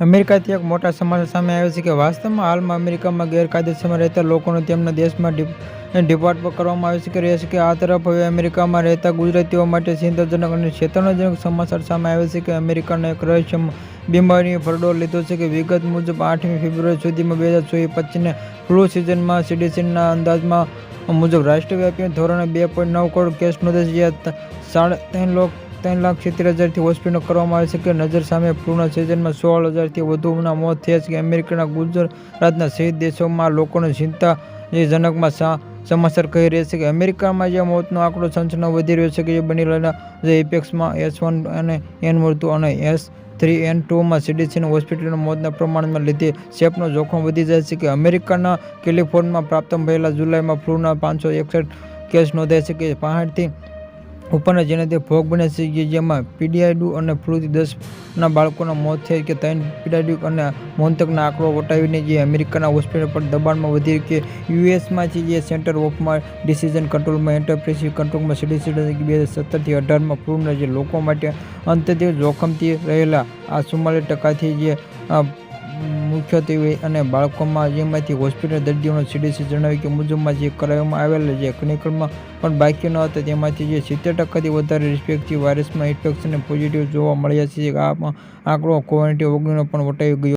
અમેરિકાથી એક મોટા સમાચાર સામે આવ્યા છે કે વાસ્તવમાં હાલમાં અમેરિકામાં ગેરકાયદેસરમાં રહેતા લોકોને તેમના દેશમાં ડિપાર્ટ કરવામાં આવી શકે રહ્યા છે કે આ તરફ હવે અમેરિકામાં રહેતા ગુજરાતીઓ માટે ચિંતાજનક અને ચેતનાજનક સમાચાર સામે આવ્યા છે કે અમેરિકાનો એક રહસ્ય બીમારીએ ફરડો લીધો છે કે વિગત મુજબ આઠમી ફેબ્રુઆરી સુધીમાં બે હજાર ચોવીસ પચીસને ફ્લૂ સિઝનમાં સીડીસીના અંદાજમાં મુજબ રાષ્ટ્રવ્યાપી ધોરણે બે પોઈન્ટ નવ કરોડ કેસ નોંધાય છે. જ્યાં સાડા ત્રણ લોક ત્રણ લાખ સિત્તેર હજારથી હોસ્પિટલ કરવામાં આવે છે કે નજર સામે પૂર્ણ સિઝનમાં સોળ હજારથી વધુના મોત થયા છે કે અમેરિકાના ગુજરાતના સહિત દેશોમાં લોકોને ચિંતા જે જનકમાં સા, સમાચાર કહી રહ્યા છે કે અમેરિકામાં જે મોતનો આંકડો સંચનો વધી રહ્યો છે કે જે બની રહેલા જે ઇપેક્સમાં એસ વન અને એન મૃત્યુ અને એસ થ્રી એન ટુમાં સીડીસીની હોસ્પિટલના મોતના પ્રમાણમાં લીધે સેફનો જોખમ વધી જાય છે કે અમેરિકાના કેલિફોર્નિયામાં પ્રાપ્ત થયેલા જુલાઈમાં ફ્લૂના પાંચસો એકસઠ કેસ નોંધાય છે કે પાંસઠથી ઉપરના જેને તે ભોગ બને છે કે જેમાં પીડીઆઈડુ અને ફ્લૂથી દસના બાળકોના મોત થયા કે ત્રણ પીડાઈડુ અને મોંતકના આંકડો વટાવીને જે અમેરિકાના હોસ્પિટલ પર દબાણમાં વધી કે યુએસમાંથી જે સેન્ટર ઓફમાં ડિસિઝન કંટ્રોલમાં એન્ટરપ્રેસિવ કંટ્રોલમાં સીડીસી બે હજાર સત્તરથી અઢારમાં ફ્લૂના જે લોકો માટે અંતે જોખમથી રહેલા આ ચુમ્માલીસ ટકાથી જે મુખ્યત્વે અને બાળકોમાં જેમાંથી હોસ્પિટલ દર્દીઓનો સીડીસી જણાવ્યું કે મુજબમાં જે કરાવવામાં આવેલા જે ક્લિનિકલમાં પણ બાકી ન હતા, તેમાંથી જે સિત્તેર ટકાથી વધારે રિસ્પેક્ટિવ વાયરસમાં ઇન્ફેક્શન પોઝિટિવ જોવા મળ્યા છે. આ આંકડો કોવિડ ઓગણીનો પણ વટાવી ગયો